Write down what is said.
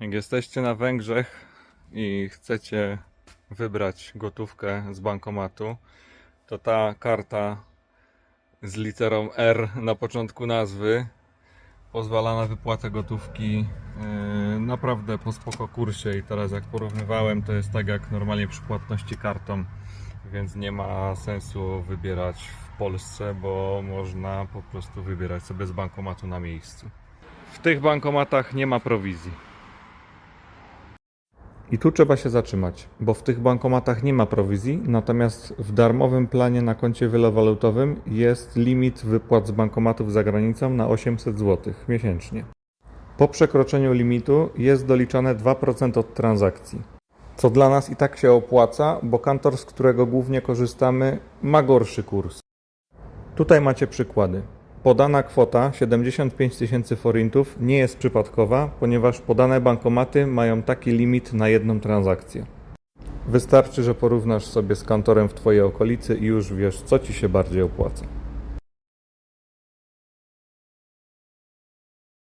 Jak jesteście na Węgrzech i chcecie wybrać gotówkę z bankomatu, to ta karta z literą R na początku nazwy pozwala na wypłatę gotówki yy, naprawdę po spoko kursie i teraz jak porównywałem to jest tak jak normalnie przy płatności kartą więc nie ma sensu wybierać w Polsce, bo można po prostu wybierać sobie z bankomatu na miejscu. W tych bankomatach nie ma prowizji. I tu trzeba się zatrzymać, bo w tych bankomatach nie ma prowizji, natomiast w darmowym planie na koncie wielowalutowym jest limit wypłat z bankomatów za granicą na 800 zł miesięcznie. Po przekroczeniu limitu jest doliczane 2% od transakcji. Co dla nas i tak się opłaca, bo kantor, z którego głównie korzystamy, ma gorszy kurs. Tutaj macie przykłady. Podana kwota 75 tysięcy forintów nie jest przypadkowa, ponieważ podane bankomaty mają taki limit na jedną transakcję. Wystarczy, że porównasz sobie z kantorem w Twojej okolicy i już wiesz, co Ci się bardziej opłaca.